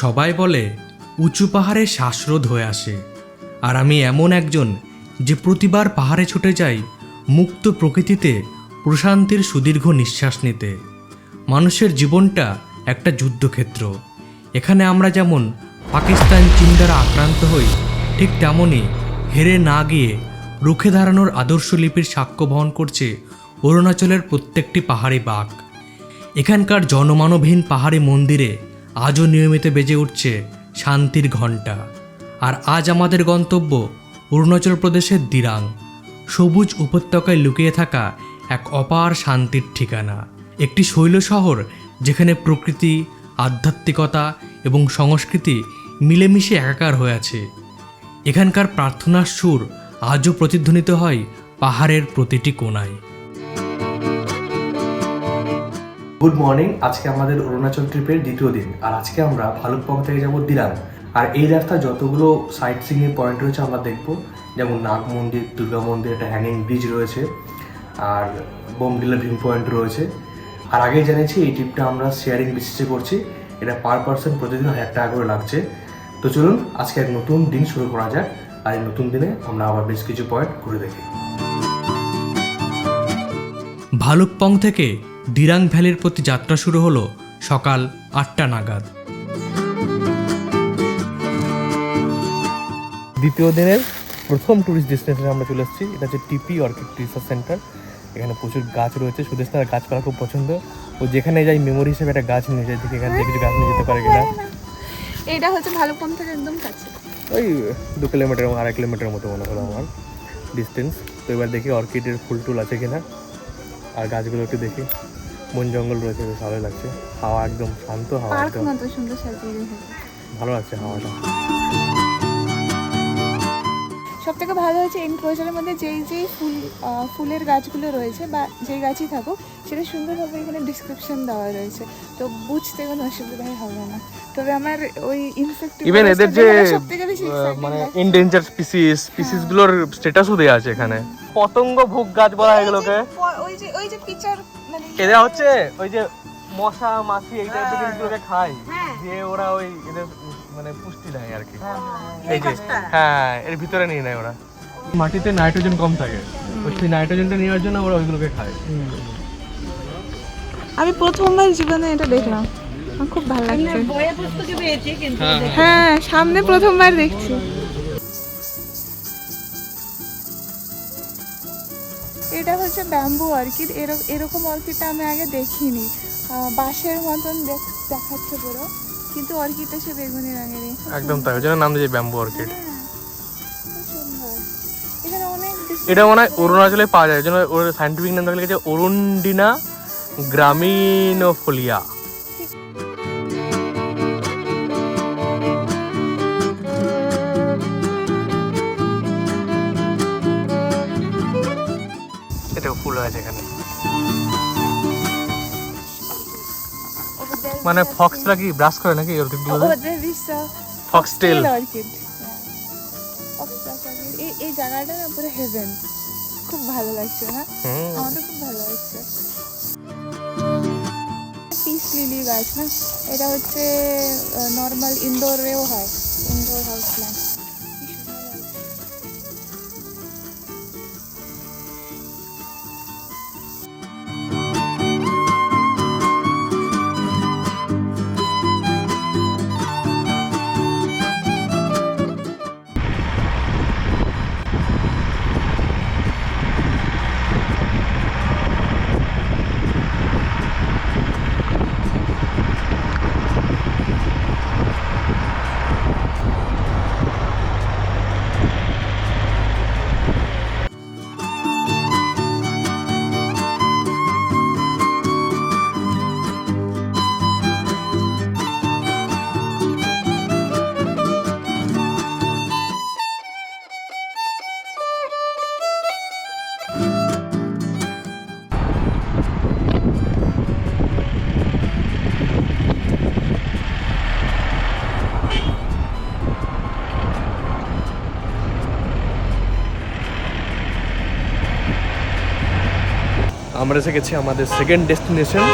সবাই বলে, উঁচু পাহাড়ে শ্বাসরোধ হয়ে আসে। আর আমি এমন একজন যে প্রতিবার পাহাড়ে ছুটে যাই, মুক্ত প্রকৃতিতে প্রশান্তির সুদীর্ঘ নিঃশ্বাস নিতে। মানুষের জীবনটা একটা যুদ্ধক্ষেত্র। এখানে আমরা যেমন পাকিস্তান চীন দ্বারা আক্রান্ত হই, ঠিক তেমনই হেরে না গিয়ে রুখে দাঁড়ানোর আদর্শ লিপির সাক্ষ্য বহন করছে অরুণাচলের প্রত্যেকটি পাহাড়ি বাঘ। এখানকার জনমানবহীন পাহাড়ি মন্দিরে আজও নিয়মিত বেজে উঠছে শান্তির ঘণ্টা। আর আজ আমাদের গন্তব্য অরুণাচল প্রদেশের দিরাং। সবুজ উপত্যকায় লুকিয়ে থাকা এক অপার শান্তির ঠিকানা। একটি শৈল শহর যেখানে প্রকৃতি, আধ্যাত্মিকতা এবং সংস্কৃতি মিলেমিশে একাকার হয়ে আছে। এখানকার প্রার্থনার সুর আজও প্রতিধ্বনিত হয় পাহাড়ের প্রতিটি কোণায়। গুড মর্নিং আজকে আমাদের অরুণাচল ট্রিপের দ্বিতীয় দিন, আর আজকে আমরা ভালুকপং থেকে যাব দিরাং আর এই রাস্তায় যতগুলো সাইট সিইং পয়েন্ট রয়েছে আমরা দেখব, যেমন নাগ মন্দির, দুর্গা মন্দির, একটা হ্যাঙ্গিং ব্রিজ রয়েছে, আর বোমডিলা ভিউ পয়েন্ট রয়েছে। আর আগেই জেনেছি এই ট্রিপটা আমরা শেয়ারিং বেসিসে করছি, এটা পার পার্সন প্রতিদিন হাজার টাকা করে লাগছে। তো চলুন, আজকে এক নতুন দিন শুরু করা যাক, আর এই নতুন দিনে আমরা আবার বেশ কিছু পয়েন্ট ঘুরে দেখি। ভালুকপং থেকে দিরাং ভ্যালির প্রতি যাত্রা শুরু হলো সকাল আটটা নাগাদ। দ্বিতীয় দিনের প্রথম টুরিস্ট ডেস্টিনেশনে আমরা চলে এসেছি। এটা হচ্ছে টিপি অর্কিড রিসার্চ সেন্টার এখানে প্রচুর গাছ রয়েছে। সুদেশ তার গাছপালা খুব পছন্দ। ও যেখানে যাই মেমোরি হিসেবে একটা গাছ নিয়ে যায় দেখি এখান থেকে কিছু গাছ নিয়ে যেতে পারে কিনা। এটা হচ্ছে ভালুকপং থেকে একদম কাছে। ওই দু কিলোমিটার এবং আড়াই কিলোমিটার মতো মনে হলো আমার ডিস্টেন্স তো এবার দেখি অর্কিডের ফুল টুল আছে কিনা। আর গাছগুলো একটু দেখি। বন জঙ্গল রয়েছে বেশ ভালোই লাগছে। হাওয়া একদম শান্ত হাওয়া পার্ক একদম সুন্দর সাজিয়ে ভালো লাগছে হাওয়াটা। সব থেকে ভালো হচ্ছে এনক্লোজারের মধ্যে যেই যেই ফুল ফুলের গাছগুলো রয়েছে বা যেই গাছই থাকুক সেটা সুন্দরভাবে এখানে ডিসক্রিপশন দেওয়া রয়েছে। তো বুঝতে কোনো অসুবিধাই হবে না। তবে আমার ওই ইনসেক্ট ইভেন এদের যে মানে লাগছে। এন্ডেঞ্জার স্পিসিস স্পিসিসগুলোর স্ট্যাটাসও দেওয়া আছে এখানে। পতঙ্গ ভোগ গাছ বলা হয় এগুলোকে। ওই যে ওই যে পিচার এরা হচ্ছে ওই যে মশা মাছি এই টাইপের জিনিসগুলোকে খায়। হ্যাঁ। দিয়ে ওরা ওই এদের মানে পুষ্টি দেয় আর কি। এই যে হ্যাঁ এর ভিতরে নিয়ে নেয় ওরা। মাটিতে নাইট্রোজেন কম থাকে। ওই সেই নাইট্রোজেনটা নেওয়ার জন্য ওরা ওইগুলোকে খায়। আমি প্রথমবার জীবনে এটা দেখলাম। খুব ভালো লাগছে। হ্যাঁ সামনে প্রথমবার দেখছি। এটা হচ্ছে ব্যাম্বু অর্কিড। এরকম অর্কিডটা আমি আগে দেখিনি। বাঁশের মতন দেখাচ্ছে পুরো। কিন্তু অর্কিডটা সে বেগুনি রঙেরই একদম তাই ওই জন্য নাম দিয়েছে ব্যাম্বু অর্কিড। হ্যাঁ, এটা মনে হয় অরুণাচলে পাওয়া যায় ওই জন্য ওর সাইন্টিফিক নাম লিখেছে অরুণডিনা গ্রামিনোফোলিয়া। মানে ফক্সরা কি ব্রাশ করে নাকি? অর্কিডগুলো seen- ওদের বিশ্বাস ফক্সটেল orchid. এই জায়গাটা না পুরো হেভেন খুব ভালো লাগছে না হুম। আমাদের খুব ভালো লাগছে। পিস লিলি গাছ না এটা হচ্ছে নর্মাল ইনডোরেও হয়। ইনডোর হাউস প্ল্যান্ট আমরা এসে গেছি আমাদের সেকেন্ড ডেস্টিনেশন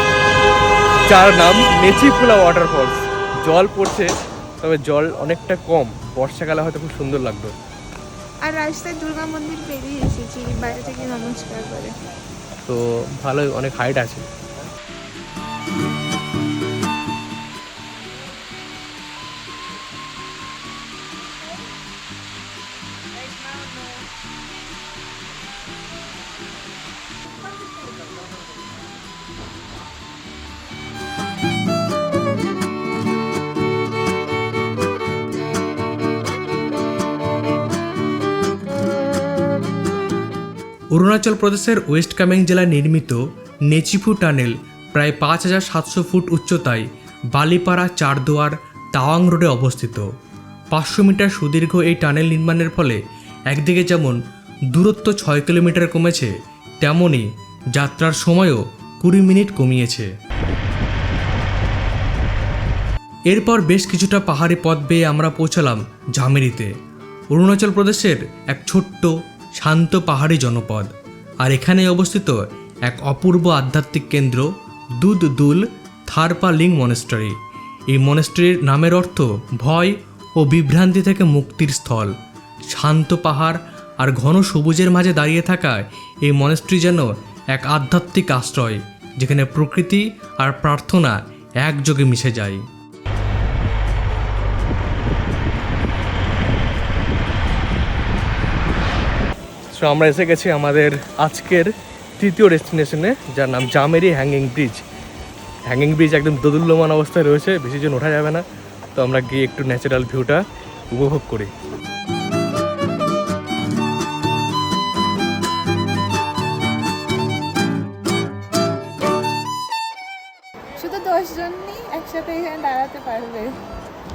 যার নাম নেচিফুলা ওয়াটারফলস জল পড়ছে তবে জল অনেকটা কম। বর্ষাকালে হয়তো খুব সুন্দর লাগবে আর রাস্তায় দুর্গা মন্দির পেরিয়ে এসেছি বাইরে থেকে নমস্কার করে। তো ভালোই অনেক হাইট আছে। অরুণাচল প্রদেশের ওয়েস্ট কামেং জেলায় নির্মিত নেচিফু টানেল প্রায় পাঁচ হাজার সাতশো ফুট উচ্চতায় বালিপাড়া চারদুয়ার তাওয়াং রোডে অবস্থিত। পাঁচশো মিটার সুদীর্ঘ এই টানেল নির্মাণের ফলে একদিকে যেমন দূরত্ব ছয় কিলোমিটার কমেছে তেমনই যাত্রার সময়ও কুড়ি মিনিট কমিয়েছে। এরপর বেশ কিছুটা পাহাড়ি পথ বেয়ে আমরা পৌঁছালাম ঝামেরিতে। অরুণাচল প্রদেশের এক ছোট্ট শান্ত পাহাড়ি জনপদ। আর এখানে অবস্থিত এক অপূর্ব আধ্যাত্মিক কেন্দ্র দুধ দুল থারপা লিং মনেস্টারি। এই মনেস্টারির নামের অর্থ ভয় ও বিভ্রান্তি থেকে মুক্তির স্থল। শান্ত পাহাড় আর ঘন সবুজের মাঝে দাঁড়িয়ে থাকায় এই মনেস্ট্রি যেন এক আধ্যাত্মিক আশ্রয়, যেখানে প্রকৃতি আর প্রার্থনা একযোগে মিশে যায়। সো আমরা এসে গেছি আমাদের আজকের তৃতীয় ডেস্টিনেশনে যার নাম Jameri hanging bridge. Hanging bridge একদম দোদুল্যমান অবস্থায় রয়েছে বেশি জন ওঠা যাবে না। তো আমরা গিয়ে একটু ন্যাচারাল ভিউটা উপভোগ করি। শুধু দশজনই একসাথে এখানে দাঁড়াতে পারবে।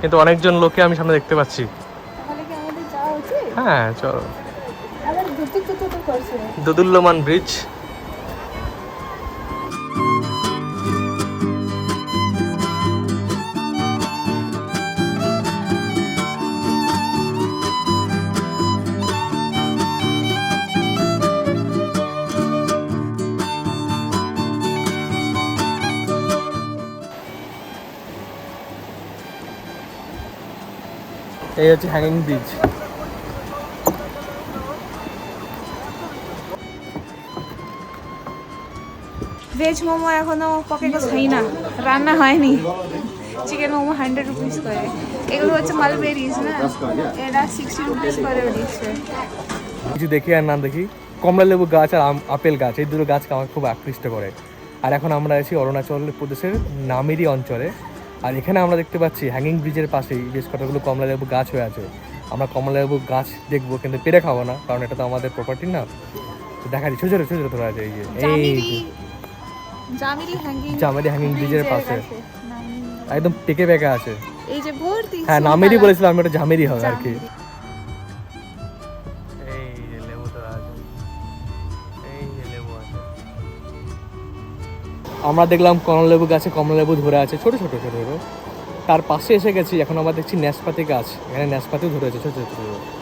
কিন্তু অনেকজন লোককে আমি সামনে দেখতে পাচ্ছি। তাহলে কি আমাদের যাওয়া উচিত? হ্যাঁ চলো। দোদুল্যমান ব্রিজ। এই হচ্ছে হ্যাঙ্গিং ব্রিজ ভেজ মোমো এখনও পকেটে খাই না। রান্না হয়নি। চিকেন মোমো হান্ড্রেড রুপিস করে। এগুলো হচ্ছে মালবেরিজ না? এটা সিক্সটি রুপিস করে দিচ্ছে কিছু দেখি আর না দেখি। কমলা লেবু গাছ আর আপেল গাছ এই দুটো গাছকে আমার খুব আকৃষ্ট করে। আর এখন আমরা আছি অরুণাচল প্রদেশের নামেরি অঞ্চলে। আর এখানে আমরা দেখতে পাচ্ছি হ্যাঙ্গিং ব্রিজের পাশেই বেশ কতগুলো কমলা লেবু গাছ হয়ে আছে। আমরা কমলা লেবু গাছ দেখব কিন্তু পেরে খাব না কারণ এটা তো আমাদের প্রপার্টি না। তো দেখা যায় ছোটো ছোটো ছোটো ছোটো ধরা আছে এই যে এই জামিরি। জামিরি হ্যাঙ্গিং জামিরি bridge এর পাশে। একদম পেকে পেকে আছে। এই যে ভর্তি হ্যাঁ নামেরই বলেছিলাম আমি ওটা ঝামেরি হবে আর কি। জামিরি। আমরা দেখলাম কমলা লেবু গাছে কমলা লেবু ধরে আছে। ছোট ছোট ছোট ছোট। তার পাশে এসে গেছি। এখন আমরা দেখছি ন্যাসপাতি গাছ। এখানে ন্যাসপাতিও ধরে আছে। ছোট ছোট ছোট।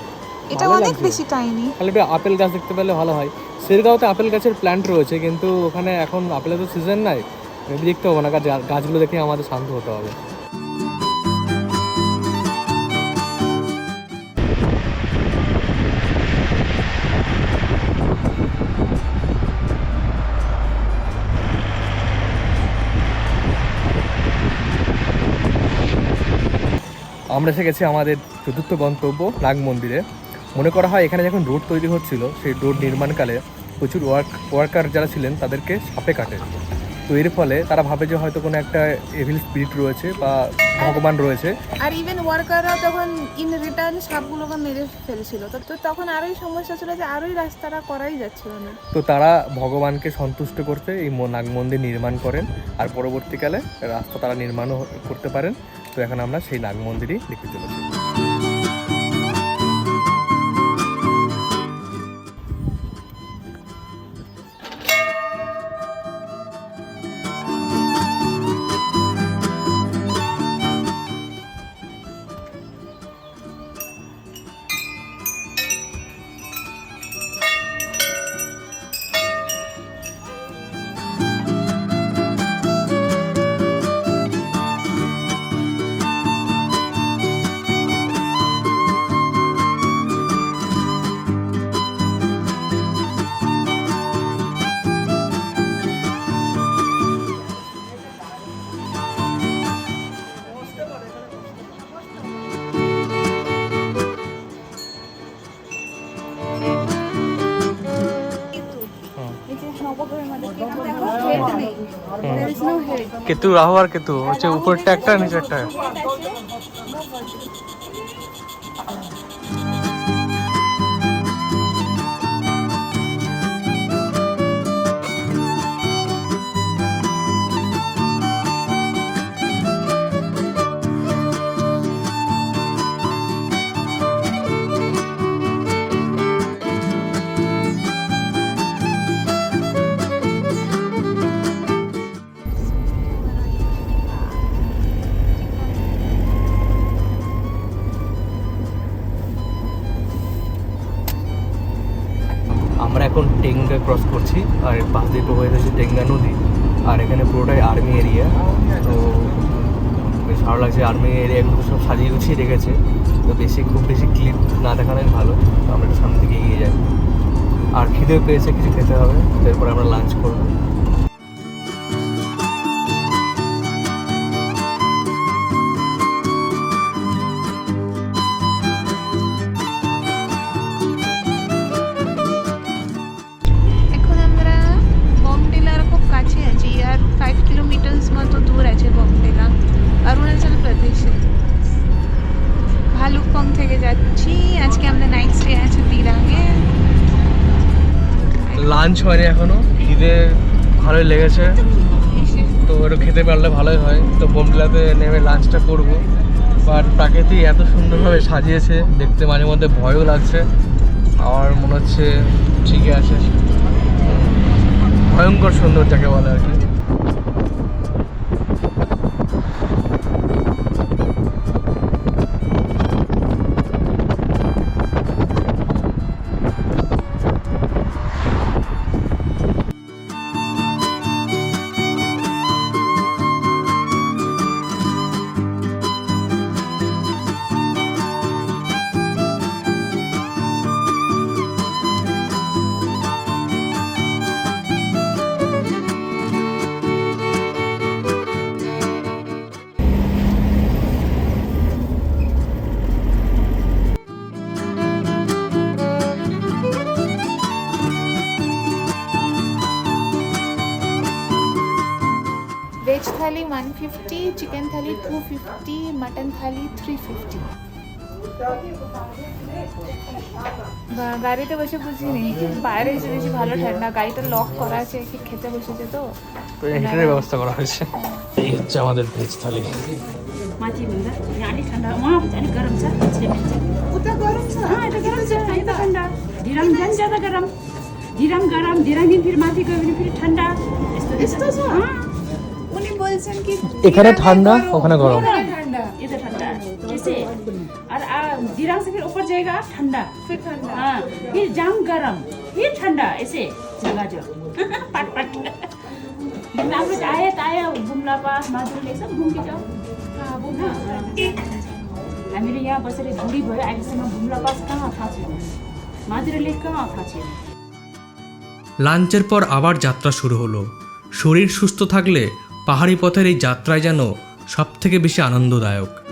এটা অনেক বেশি টাইনি তাহলে একটু আপেল গাছ দেখতে পেলে ভালো হয়। শেরগাঁওতে আপেল গাছের প্ল্যান্ট রয়েছে কিন্তু ওখানে এখন আপেলের তো সিজন নাই। মেবি দেখতে হবে না গাছ- গাছগুলো দেখে আমাদের শান্ত হতে হবে। আমরা এসে গেছি আমাদের চতুর্থ গন্তব্য নাগ মন্দিরে। মনে করা হয় এখানে যখন রোড তৈরি হচ্ছিল সেই রোড নির্মাণকালে প্রচুর ওয়ার্ক ওয়ার্কার যারা ছিলেন তাদেরকে সাপে কাটে। তো এর ফলে তারা ভাবে যে হয়তো কোনো একটা এভিল স্পিরিট রয়েছে বা ভগবান রয়েছে। আর ইভেন ওয়ার্কাররা তখন ইন রিটার্ন সাপগুলোকে মেরে ফেলছিল। তো তখন আরোই সমস্যা ছিল যে আরোই রাস্তাটা করাই যাচ্ছিল না। তো তারা ভগবানকে সন্তুষ্ট করতে এই নাগ মন্দির নির্মাণ করেন আর পরবর্তীকালে রাস্তা তারা নির্মাণও করতে পারেন। তো এখন আমরা সেই নাগ মন্দিরই দেখতে চলেছি। কেতু রাহু আর কেতু হচ্ছে উপরটা একটা নিচে না দেখানোই ভালো। আমরা একটু সামনে দিকে এগিয়ে যাই। আর খিদেও পেয়েছে, কিছু খেতে হবে। তারপরে আমরা লাঞ্চ করব। হয়নি এখনও খিদে ভালোই লেগেছে। তো একটু খেতে পারলে ভালোই হয়। তো বোমডিলাতে নেমে লাঞ্চটা করব। বাট প্রাকৃতিক এত সুন্দরভাবে সাজিয়েছে, দেখতে মাঝে মধ্যে ভয়ও লাগছে। আমার মনে হচ্ছে ঠিকই আছে। ভয়ঙ্কর সুন্দর যাকে বলে আর কি। Veg thali one fifty chicken thali two fifty mutton thali three fifty গাড়িতে বসে বুঝি নেই বাইরে এসে বেশি ভালো ঠান্ডা গাড়িটা লক করা আছে কি খেতে বসেছে তো? হিটারের হ্যাঁ। ব্যবস্থা করা হয়েছে। এই হচ্ছে আমাদের ভেজ থালি মাছি বন্ধা জানি ঠান্ডা মা জানি গরম চা ওটা গরম চা? হ্যাঁ এটা গরম চা এটা ঠান্ডা দিরাম জান জাদা গরম। দিরাম গরম দিরাম ফির মাথি গরম ফির ঠান্ডা। ইস তো হ্যাঁ। বলছেন কি এখানে ঠান্ডা ওখানে গরম ঠান্ডা यता ठन्डा त्यसै और आ, धिराम से फिर ऊपर जाएगा ठंडा फिर ठंडा हाँ फिर जाम गरम फिर ठंडा ऐसे जगह जो पट पट हाम्रो त आयो त आयो बुम्ला पास माधुरीले सब घुम के जाऊ हामीले यहाँ बसेर बुढी भयो अहिलेसम्म बुम्ला पास कहाँ थाहा छैन माधुरीले कहाँ थाहा छैन লাঞ্চের পর আবার যাত্রা শুরু হলো শরীর সুস্থ থাকলে পাহাড়ি পথের এই যাত্রায় যেন সবথেকে বেশি আনন্দদায়ক।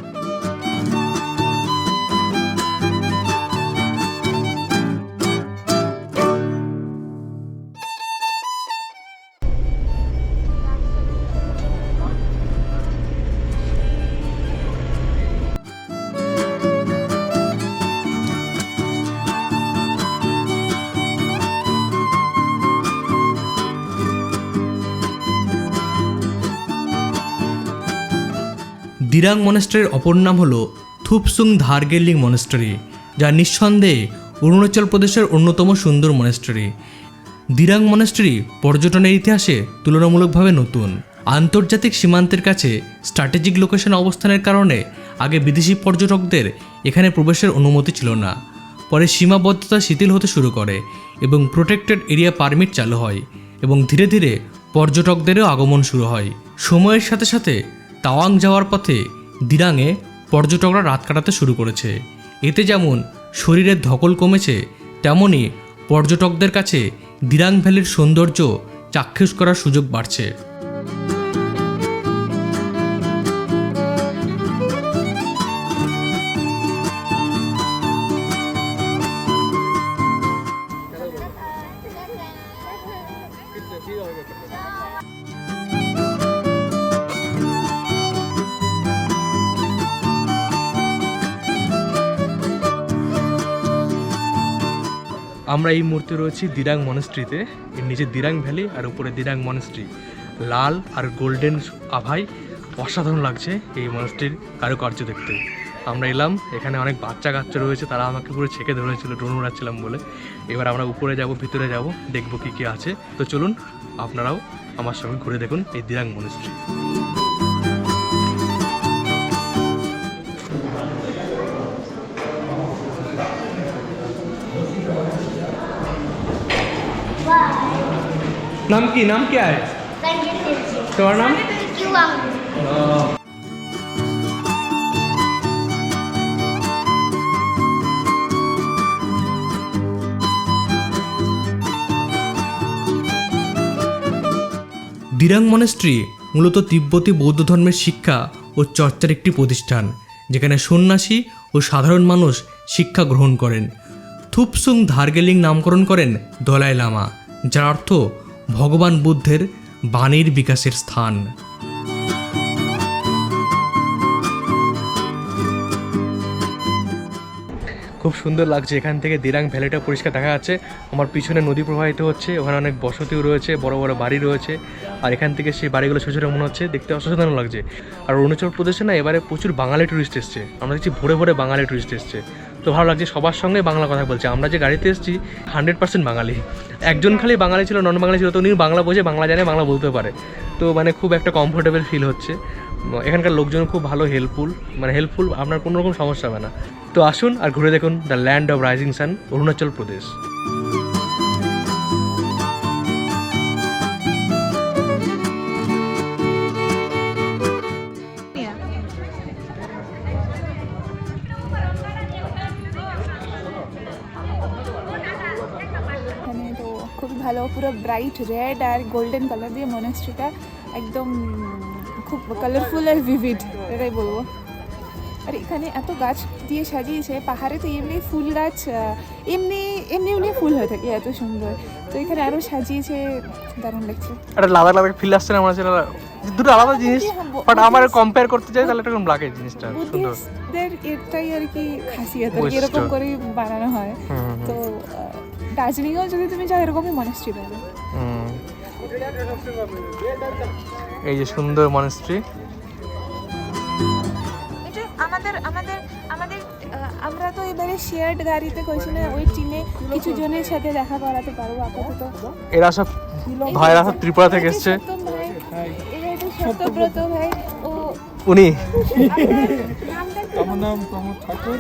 দিরাং মনেস্টারির অপর নাম হল থুপসুং ধারগেলিং মনেস্টারি, যা নিঃসন্দেহে অরুণাচল প্রদেশের অন্যতম সুন্দর মনেস্টারি। দিরাং মনেস্ট্রি পর্যটনের ইতিহাসে তুলনামূলকভাবে নতুন। আন্তর্জাতিক সীমান্তের কাছে স্ট্র্যাটেজিক লোকেশন অবস্থানের কারণে আগে বিদেশি পর্যটকদের এখানে প্রবেশের অনুমতি ছিল না। পরে সীমাবদ্ধতা শিথিল হতে শুরু করে এবং প্রোটেক্টেড এরিয়া পারমিট চালু হয় এবং ধীরে ধীরে পর্যটকদেরও আগমন শুরু হয়। সময়ের সাথে সাথে তাওয়াং যাওয়ার পথে দিরাংয়ে পর্যটকরা রাত কাটাতে শুরু করেছে। এতে যেমন শরীরের ধকল কমেছে তেমনই পর্যটকদের কাছে দিরাং ভ্যালির সৌন্দর্য চাক্ষুষ করার সুযোগ বাড়ছে। আমরা এই মুহূর্তে রয়েছি দিরাং মনেস্ট্রিতে এর নিচে দিরাং ভ্যালি আর উপরে দিরাং মনেস্ট্রি লাল আর গোল্ডেন আভাই অসাধারণ লাগছে এই মনেস্ট্রির কারুকার্য দেখতে। আমরা এলাম, এখানে অনেক বাচ্চা কাচ্চা রয়েছে, তারা আমাকে পুরো ছেঁকে ধরেছিল, ড্রোন উড়াচ্ছিলাম বলে। এবার আমরা উপরে যাব, ভিতরে যাব, দেখব কি কি আছে। তো চলুন, আপনারাও আমার সঙ্গে ঘুরে দেখুন এই দিরাং মনেস্ট্রি नाम की नाम क्या है तुम्हारा नाम দিরাং মনেস্ট্রি মূলত তিব্বতী বৌদ্ধ ধর্মের শিক্ষা ও চর্চার একটি প্রতিষ্ঠান যেখানে সন্ন্যাসী ও সাধারণ মানুষ শিক্ষা গ্রহণ করেন থুপসুং ধারগেলিং নামকরণ করেন দলাই লামা যার অর্থ ভগবান বুদ্ধের বাণীর বিকাশের স্থান। খুব সুন্দর লাগছে, এখান থেকে দিরাং ভ্যালিটা পরিষ্কার দেখা যাচ্ছে। আমার পিছনে নদী প্রবাহিত হচ্ছে, ওখানে অনেক বসতিও রয়েছে, বড় বড় বাড়ি রয়েছে। আর এখান থেকে সেই বাড়িগুলো ছোটো ছোটো মনে হচ্ছে, দেখতে অসাধারণ লাগছে। আর অরুণাচল প্রদেশে না, এবারে প্রচুর বাঙালি টুরিস্ট এসছে। আমরা দেখছি ভোরে ভোরে বাঙালি টুরিস্ট এসছে। তো ভালো লাগছে, সবার সঙ্গে বাংলা কথা বলছে। আমরা যে গাড়িতে এসেছি হান্ড্রেড পার্সেন্ট বাঙালি। একজন খালি বাঙালি ছিল নন বাঙালি ছিল, তো উনি বাংলা বোঝে, বাংলা জানে, বাংলা বলতে পারে। তো মানে খুব একটা কমফোর্টেবল ফিল হচ্ছে। এখানকার লোকজন খুব ভালো হেল্পফুল মানে হেল্পফুল আপনার কোনো রকম সমস্যা হবে না। তো আসুন আর ঘুরে দেখুন the land of rising sun Arunachal Pradesh. Bright red R golden colour দিয়ে মনেস্ট্রিটা একদম খুব কালারফুল আর ভিভিড এটাই বলব। আর এখানে এত গাছ দিয়ে সাজিয়েছে পাহাড়ে তো এমনি ফুল গাছ এমনি এমনি এমনি ফুল হয়ে থাকে এত সুন্দর। তো এখানে আরও সাজিয়েছে দারুণ লাগছে। একটা লাদা লাদা ফিল আসছে না আমার দুটো আলাদা জিনিস বাট আমার কম্পেয়ার করতে চাই তাহলে এরকম লাগে জিনিসটা সুন্দর। এটাই আর কি খাসিয়ত আর এরকম করেই বানানো হয়। তো দার্জিলিংয়েও যদি তুমি যাও এরকমই মনেস্ট্রি পাবে। এই যে সুন্দর মনেস্ট্রি আমাদের আমাদের আমাদের আমরা তো এবারে শেয়ার্ড গাড়িতে না ওই কিছু জনের সাথে দেখা করাতে পারব আপাতত। এরা সব ভাইরা সব ত্রিপুরা থেকে এসছে। সত্যব্রত ভাই ও উনি। আপনার নামটা কি? আমার নাম প্রমোদ ঠাকুর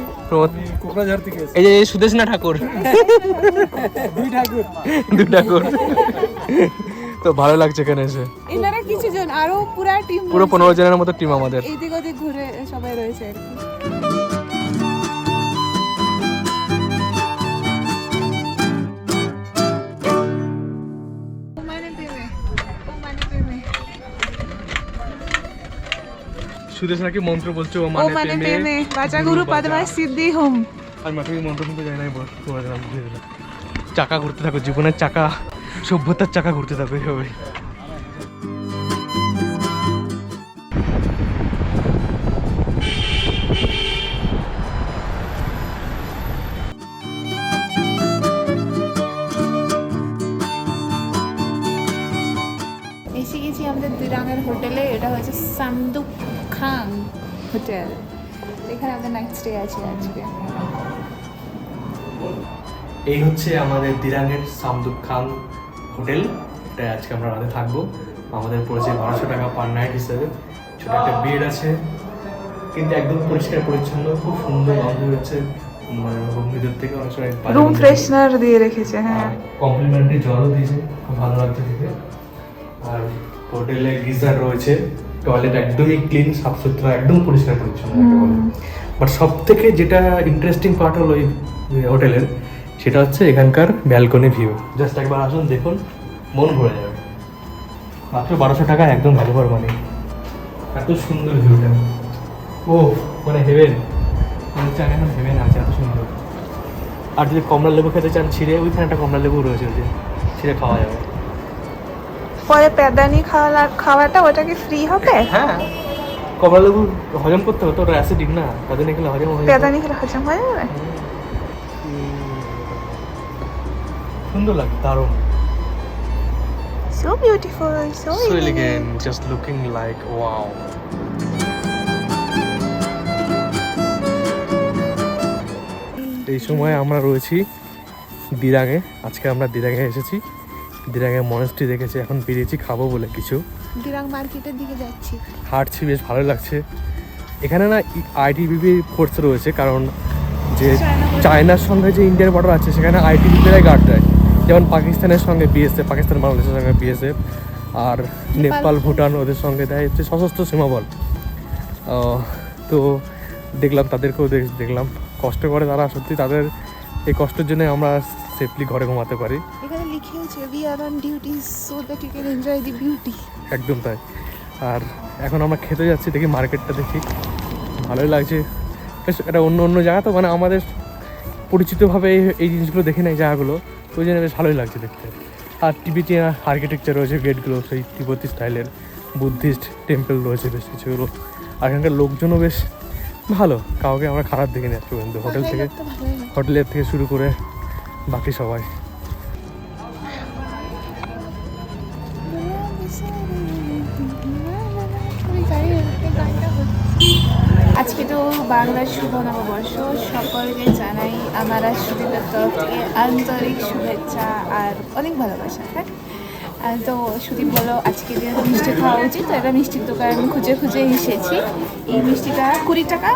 কোকরাঝাড় থেকে এই যে সুদেশনা ঠাকুর। দুই ঠাকুর। দুই ঠাকুর। তো ভালো লাগছে এখানে এসে। এনারা কিছু জন আরও পুরা টিম পুরো পনেরো জনের মতো টিম আমাদের। এইদিক ওদিক ঘুরে সবাই রয়েছে আর। সুদেশ নাকি মন্ত্র বলছে ও মানে মানে প্রেমে বাচা গুরু সিদ্ধি হোম। আমি মাঠে মন্ত্র শুনতে যাই নাই বল। চাকা ঘুরতে থাকো জীবনের চাকা। সভ্যতার চাকা ঘুরতে থাকো এইভাবে এসে গেছি আমাদের দিরাঙের হোটেলে এটা হচ্ছে হোটেল। এখানে আমাদের নাইট স্টে আছে আজকে। এই হচ্ছে আমাদের দিরাঙের সামদুক খান হোটেল এটা আজকে আমরা রাতে থাকব। আমাদের পড়েছে বারোশো টাকা পার নাইট হিসেবে। ছোট একটা বেড আছে। কিন্তু একদম পরিষ্কার পরিচ্ছন্ন খুব সুন্দর গন্ধ হচ্ছে। মানে ভিতর থেকে অনেক সময় রুম ফ্রেশনার দিয়ে রেখেছে হ্যাঁ। কমপ্লিমেন্টারি জলও দিয়েছে খুব ভালো লাগছে আর হোটেলে গিজার রয়েছে। টয়লেট একদমই ক্লিন একদম পরিষ্কার পরিচ্ছন্ন বাট সব থেকে যেটা ইন্টারেস্টিং পার্ট হলো এই হোটেলের সেটা হচ্ছে এখানকার ব্যালকনি ভিউ জাস্ট একবার আসুন দেখুন মন ভরে যাবে। মাত্র বারোশো টাকা একদম ভালো ফর মানি। এত সুন্দর ভিউটা ও মানে হেভেন মনে হচ্ছে আমি এখন হেভেন আছে এত সুন্দর। আর যদি কমলা লেবু খেতে চান ছিঁড়ে ওইখানে একটা কমলা লেবু রয়েছে ওই যে ছিঁড়ে খাওয়া যাবে। পরে প্যাদানি খাওয়া খাওয়াটা ওটা কি ফ্রি হবে? হ্যাঁ। কমলা লেবু হজম করতে হবে তো ওটা অ্যাসিডিক না তাদের খেলে হজম হয়ে প্যাদানি খেলে হজম হয়ে যাবে? সুন্দর লাগে দারুণ। So beautiful so elegant just looking like wow এই সময় আমরা রয়েছি দিরাঙে আজকে আমরা দিরাঙে এসেছি। দিরাঙে মনেস্ট্রি দেখেছি এখন বেরিয়েছি খাব বলে কিছু। দিরাং মার্কেটের দিকে যাচ্ছি। হাঁটছি বেশ ভালো লাগছে। এখানে না আইটিবিপি ফোর্স রয়েছে কারণ যে চায়নার সঙ্গে যে ইন্ডিয়ার বর্ডার আছে সেখানে আইটিবিপিরাই গার্ড দেয়। যেমন পাকিস্তানের সঙ্গে বিএসএ পাকিস্তান বাংলাদেশের সঙ্গে বিএসএফ আর নেপাল। ভুটান ওদের সঙ্গে দেয়। হচ্ছে সশস্ত্র সীমাবল তো দেখলাম তাদেরকেও দেখ- দেখলাম। কষ্ট করে তারা সত্যি তাদের এই কষ্টের জন্য আমরা সেফলি ঘরে ঘুমাতে পারি। এখানে লিখে আছে we are on duty so that you can enjoy the beauty একদম তাই। আর এখন আমরা খেতে যাচ্ছি দেখি মার্কেটটা দেখি। ভালোই লাগছে। বেশ এটা অন্য অন্য জায়গা তো মানে আমাদের পরিচিতভাবে এই- জিনিসগুলো দেখি না এই জায়গাগুলো। ওই জন্য বেশ ভালোই লাগছে দেখতে। আর টিভিতে আর্কিটেকচার রয়েছে গেটগুলো সেই তিব্বতী স্টাইলের বুদ্ধিস্ট টেম্পল রয়েছে বেশ কিছুগুলো আর এখানকার লোকজনও বেশ ভালো কাউকে আমরা খারাপ দেখিনি আজকে পর্যন্ত। হোটেল থেকে হোটেলের থেকে শুরু করে বাকি সবাই। বাংলার শুভ নববর্ষ সকলকে জানাই আমার আর সুদীপের তরফ থেকে আন্তরিক শুভেচ্ছা আর অনেক ভালোবাসা হ্যাঁ? তো সুদীপ বলো আজকে তো মিষ্টি খাওয়া উচিত, তো একটা মিষ্টির দোকান খুঁজে খুঁজে এসেছি। এই মিষ্টিটা কুড়ি টাকা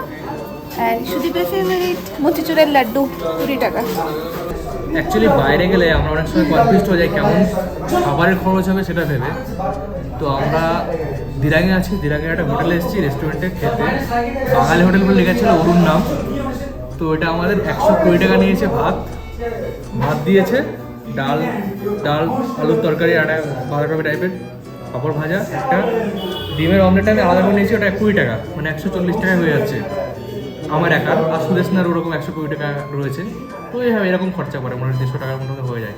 আর সুদীপের ফেভারিট মতিচুরের লাড্ডু কুড়ি টাকা। অ্যাকচুয়ালি বাইরে গেলে আমরা অনেক সময় কনফিউজ হয়ে যাই কেমন খাবারের খরচ হবে সেটা ভেবে। তো আমরা দিরাঙে আছি, দিরাঙে একটা হোটেলে এসেছি রেস্টুরেন্টে খেতে। বাঙালি হোটেল বলে লেখা ছিল অরুণ নাম। তো এটা আমাদের একশো কুড়ি টাকা নিয়েছে ভাত। ভাত দিয়েছে, ডাল ডাল, আলুর তরকারি একটা বাঁধাকপি টাইপের পাঁপড় ভাজা, একটা ডিমের অমলেটটা আমি আলাদা করে নিয়েছি, ওটা কুড়ি টাকা মানে একশো চল্লিশ টাকায় হয়ে যাচ্ছে। আমার একার আর সুদেশনার ওরকম একশো কুড়ি টাকা রয়েছে। তো এইভাবে এরকম খরচা করে, মোটামুটি দেড়শো টাকার মতো হয়ে যায়।